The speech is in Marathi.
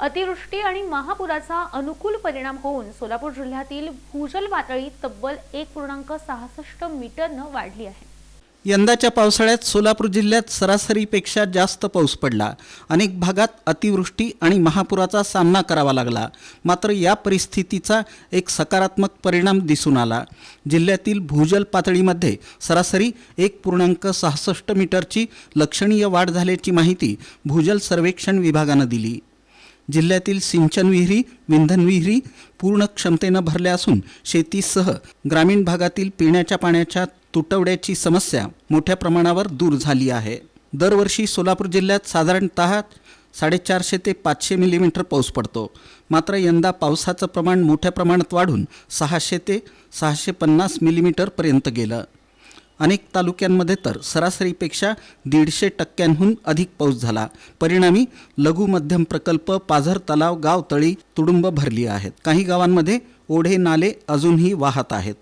अतिवृष्टी आणि महापुराचा अनुकूल परिणाम होऊन सोलापूर जिल्ह्यातील भूजल पातळी तब्बल एक पूर्णांक सहासष्ट मीटरनं वाढली आहे. यंदाच्या पावसाळ्यात सोलापूर जिल्ह्यात सरासरीपेक्षा जास्त पाऊस पडला. अनेक भागात अतिवृष्टी आणि महापुराचा सामना करावा लागला. मात्र या परिस्थितीचा एक सकारात्मक परिणाम दिसून आला. जिल्ह्यातील भूजल पातळीमध्ये सरासरी एक पूर्णांक सहासष्ट मीटरची लक्षणीय वाढ झाल्याची माहिती भूजल सर्वेक्षण विभागानं दिली. जिल्ह्यातील सिंचन विहिरी विंधन विहिरी पूर्ण क्षमतेनं भरल्या असून शेतीसह ग्रामीण भागातील पिण्याच्या पाण्याच्या तुटवड्याची समस्या मोठ्या प्रमाणावर दूर झाली आहे. दरवर्षी सोलापूर जिल्ह्यात साधारणतः साडेचारशे ते पाचशे मिलीमीटर पाऊस पडतो. मात्र यंदा पावसाचं प्रमाण मोठ्या प्रमाणात वाढून सहाशे ते सहाशे पन्नास मिलीमीटरपर्यंत गेलं. अनेक तालुक्यांमध्ये तर सरासरीपेक्षा दीडशे टक्क्यांहून अधिक पाऊस झाला. परिणामी लघु मध्यम प्रकल्प पाझर तलाव गावतळी तुडुंब भरली आहेत. काही गावांमध्ये ओढे नाले अजूनही वाहत आहेत.